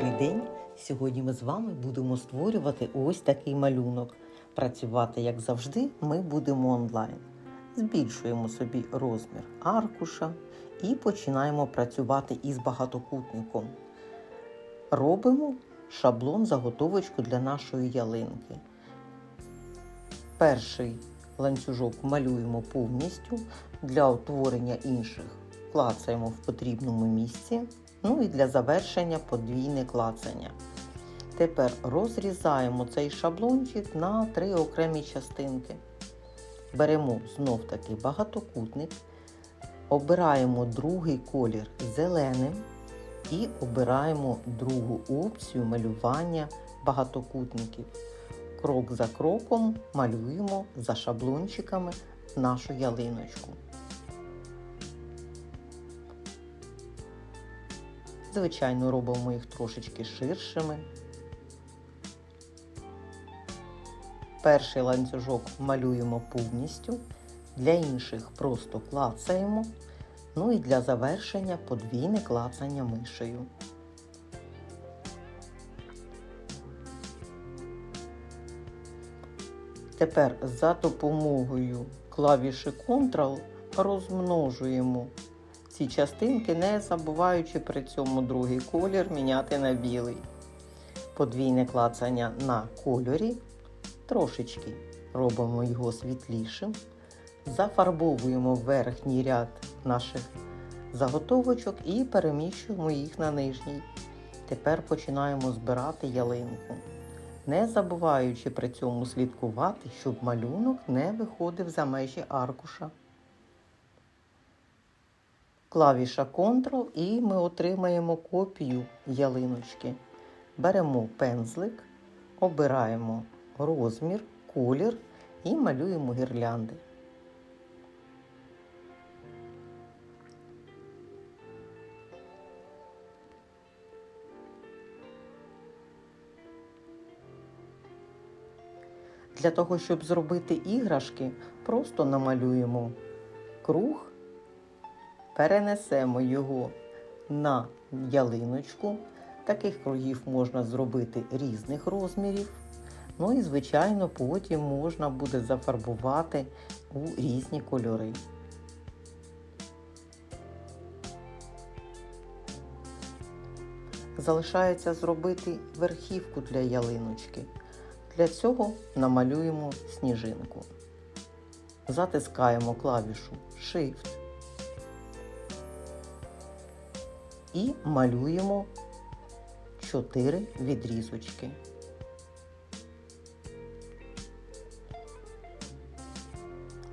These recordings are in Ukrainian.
день! Сьогодні ми з вами будемо створювати ось такий малюнок. Працювати, як завжди, ми будемо онлайн. Збільшуємо собі розмір аркуша і починаємо працювати із багатокутником. Робимо шаблон заготовочку для нашої ялинки. Перший ланцюжок малюємо повністю для утворення інших клацаємо в потрібному місці. Ну і для завершення подвійне клацання. Тепер розрізаємо цей шаблончик на три окремі частинки. Беремо знов таки багатокутник, обираємо другий колір зеленим і обираємо другу опцію малювання багатокутників. Крок за кроком малюємо за шаблончиками нашу ялиночку. Звичайно, робимо їх трошечки ширшими. Перший ланцюжок малюємо повністю, для інших просто клацаємо. Ну і для завершення подвійне клацання мишею. Тепер за допомогою клавіші Ctrl розмножуємо ці частинки, не забуваючи при цьому другий колір міняти на білий. Подвійне клацання на кольорі. Трошечки робимо його світлішим. Зафарбовуємо верхній ряд наших заготовочок і переміщуємо їх на нижній. Тепер починаємо збирати ялинку. Не забуваючи при цьому слідкувати, щоб малюнок не виходив за межі аркуша клавіша Ctrl і ми отримаємо копію ялиночки. Беремо пензлик, обираємо розмір, колір і малюємо гірлянди. Для того, щоб зробити іграшки, просто намалюємо круг перенесемо його на ялиночку. Таких кругів можна зробити різних розмірів. Ну і, звичайно, потім можна буде зафарбувати у різні кольори. Залишається зробити верхівку для ялиночки. Для цього намалюємо сніжинку. Затискаємо клавішу Shift і малюємо 4 відрізочки.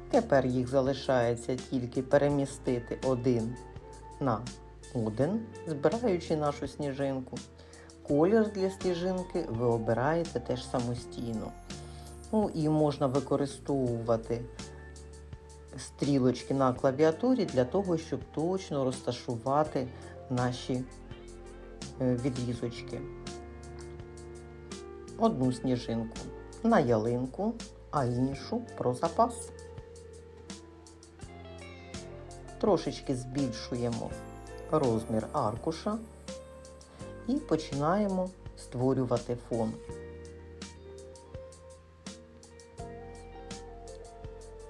Тепер їх залишається тільки перемістити один на один, збираючи нашу сніжинку. Колір для сніжинки ви обираєте теж самостійно. Ну і можна використовувати стрілочки на клавіатурі для того, щоб точно розташувати наші е, відрізочки. Одну сніжинку на ялинку, а іншу про запас. Трошечки збільшуємо розмір аркуша і починаємо створювати фон.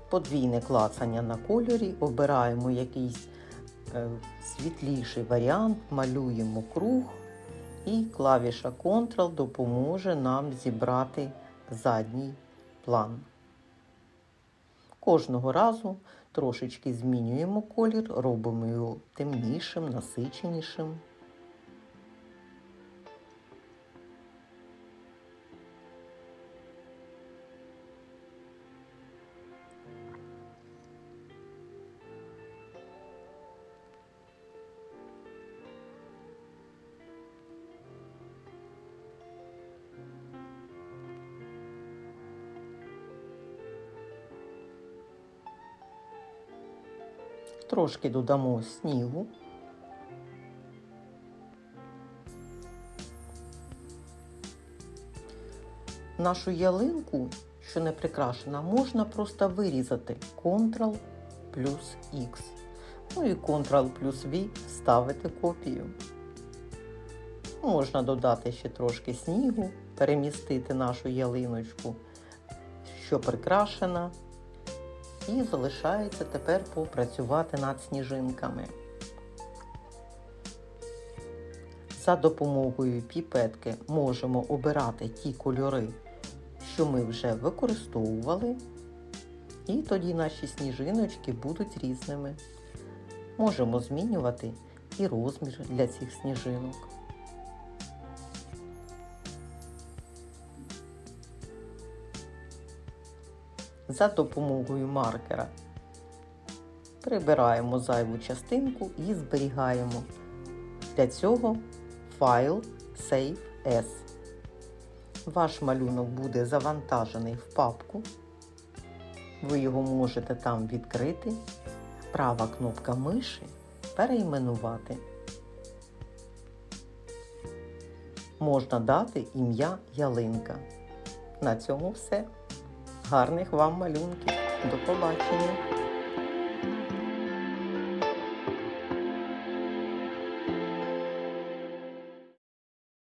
Подвійне клацання на кольорі, обираємо якийсь Е, світліший варіант, малюємо круг і клавіша Ctrl допоможе нам зібрати задній план. Кожного разу трошечки змінюємо колір, робимо його темнішим, насиченішим. Трошки додамо снігу. Нашу ялинку, що не прикрашена, можна просто вирізати Ctrl плюс X. Ну і Ctrl плюс V ставити копію. Можна додати ще трошки снігу, перемістити нашу ялиночку, що прикрашена. І залишається тепер попрацювати над сніжинками. За допомогою піпетки можемо обирати ті кольори, що ми вже використовували, і тоді наші сніжиночки будуть різними. Можемо змінювати і розмір для цих сніжинок. За допомогою маркера прибираємо зайву частинку і зберігаємо. Для цього файл Save As. Ваш малюнок буде завантажений в папку. Ви його можете там відкрити. Права кнопка миші перейменувати. Можна дати ім'я ялинка. На цьому все. Гарних вам малюнків. До побачення!